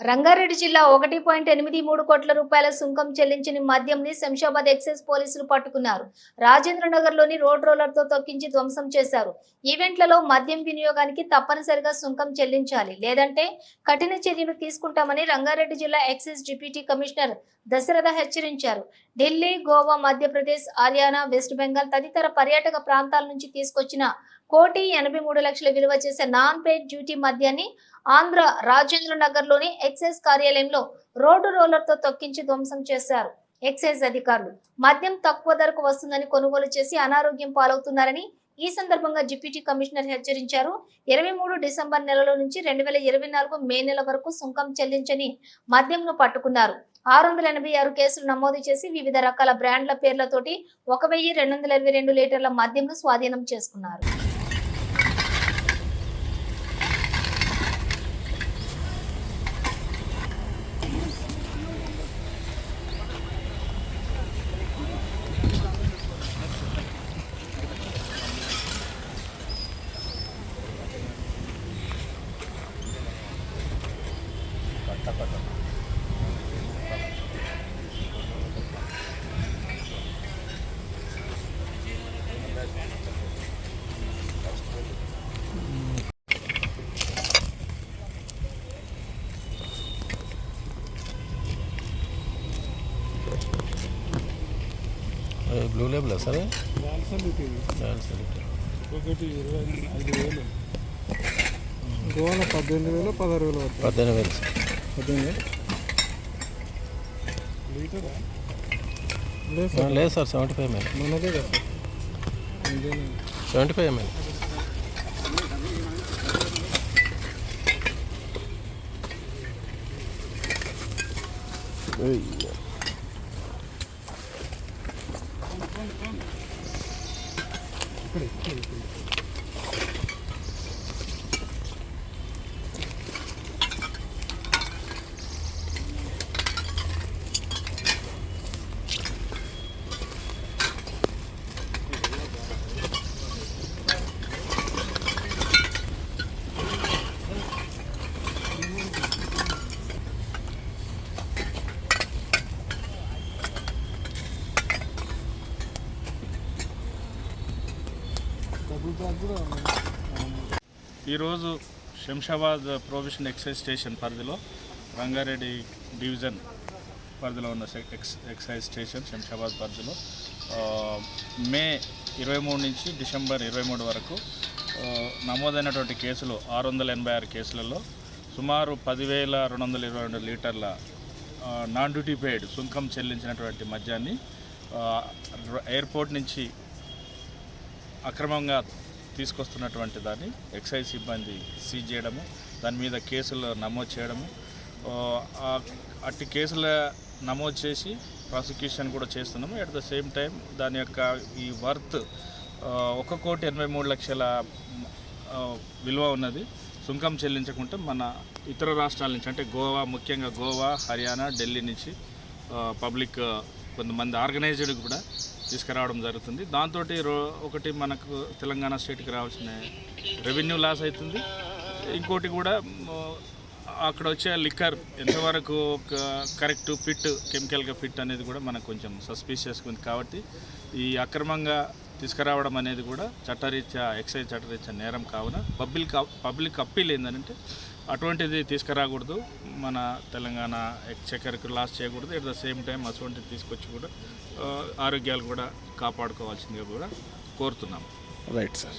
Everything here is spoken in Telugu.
రంగారెడ్డి జిల్లా ఒకటి పాయింట్ ఎనిమిది మూడు కోట్ల రూపాయల సుంకం చెల్లించిన మద్యంని శంషాబాద్ ఎక్సైజ్ పోలీసులు పట్టుకున్నారు. రాజేంద్రనగర్లోని లోని రోడ్ రోలర్తో తొక్కించి ధ్వంసం చేశారు. ఈవెంట్లలో మద్యం వినియోగానికి తప్పనిసరిగా సుంకం చెల్లించాలి. లేదంటే కఠిన చర్యలు తీసుకుంటామని రంగారెడ్డి జిల్లా ఎక్సైజ్ డిప్యూటీ కమిషనర్ దశరథ హెచ్చరించారు. ఢిల్లీ గోవా మధ్యప్రదేశ్ హర్యానా వెస్ట్ బెంగాల్ తదితర పర్యాటక ప్రాంతాల నుంచి తీసుకొచ్చిన కోటి ఎనభై మూడు లక్షల విలువ చేసే నాన్ పేడ్ డ్యూటీ మద్యాన్ని ఆంధ్ర రాజేంద్ర నగర్లోని ఎక్సైజ్ కార్యాలయంలో రోడ్డు రోలర్తో తొక్కించి ధ్వంసం చేశారు ఎక్సైజ్ అధికారులు. మద్యం తక్కువ ధరకు వస్తుందని కొనుగోలు చేసి అనారోగ్యం పాలవుతున్నారని ఈ సందర్భంగా డిప్యూటీ కమిషనర్ హెచ్చరించారు. ఇరవై మూడు డిసెంబర్ నెలలో నుంచి రెండు వేల ఇరవై నాలుగు మే నెల వరకు సుంకం చెల్లించని మద్యంను పట్టుకున్నారు. ఆరు వందల ఎనభై ఆరు కేసులు నమోదు చేసి వివిధ రకాల బ్రాండ్ల పేర్లతోటి ఒక వెయ్యి రెండు వందల ఇరవై రెండు లీటర్ల మద్యంను స్వాధీనం చేసుకున్నారు. బ్లూ లేబుల్ సరే? ఒకటి ఇరవై ఐదు వేలు. గోవాలో పద్దెనిమిది వేలు పదహారు వేలు పద్దెనిమిది వేలు సార్. లేదు సార్. సెవెంటీ ఫైవ్ ఎంఎల్ మనదే కదా సెవెంటీ ఫైవ్ ఎంఎల్ ఇక్కడ ఇక్కడ ఇక్కడ ఈరోజు శంషాబాద్ ప్రొవిషన్ ఎక్సైజ్ స్టేషన్ పరిధిలో రంగారెడ్డి డివిజన్ పరిధిలో ఉన్న సెక్- ఎక్స్ ఎక్సైజ్ స్టేషన్ శంషాబాద్ పరిధిలో మే ఇరవై మూడు నుంచి డిసెంబర్ ఇరవై మూడు వరకు నమోదైనటువంటి కేసులు ఆరు వందల ఎనభై ఆరు కేసులలో సుమారు పదివేల రెండు వందల ఇరవై రెండు లీటర్ల నాన్ డ్యూటీ పెయిడ్ సుంకం చెల్లించినటువంటి మద్యాన్ని ఎయిర్పోర్ట్ నుంచి అక్రమంగా తీసుకొస్తున్నటువంటి దాన్ని ఎక్సైజ్ సిబ్బంది సీజ్ చేయడము దాని మీద కేసులు నమోదు చేయడము. అట్టి కేసుల నమోదు చేసి ప్రాసిక్యూషన్ కూడా చేస్తున్నాము. అట్ ద సేమ్ టైం దాని యొక్క ఈ వర్త్ ఒక కోటి ఎనభై మూడు లక్షల విలువ ఉన్నది. సుంకం చెల్లించకుంటే మన ఇతర రాష్ట్రాల నుంచి అంటే గోవా ముఖ్యంగా గోవా హర్యానా ఢిల్లీ నుంచి పబ్లిక్ కొంతమంది ఆర్గనైజ్డ్ కూడా తీసుకురావడం జరుగుతుంది. దాంతో ఒకటి మనకు తెలంగాణ స్టేట్కి రావాల్సిన రెవెన్యూ లాస్ అవుతుంది ఇంకోటి కూడా అక్కడ వచ్చే లిక్కర్ ఎంతవరకు ఒక కరెక్ట్ ఫిట్ కెమికల్గా ఫిట్ అనేది కూడా మనకు కొంచెం సస్పీషియస్గా ఉంది కాబట్టి ఈ అక్రమంగా తీసుకురావడం అనేది కూడా చట్టరీత్యా ఎక్సైజ్ చట్టరీత్యా నేరం కావున పబ్లిక్ పబ్లిక్ అప్పీల్ ఏంటంటే అటువంటిది తీసుకురాకూడదు. మన తెలంగాణ ఎక్చక్కర్కి లాస్ చేయకూడదు. ఎట్ ద సేమ్ టైం అటువంటిది తీసుకొచ్చి కూడా ఆరోగ్యాలు కూడా కాపాడుకోవాల్సిందిగా కూడా కోరుతున్నాం. Right sir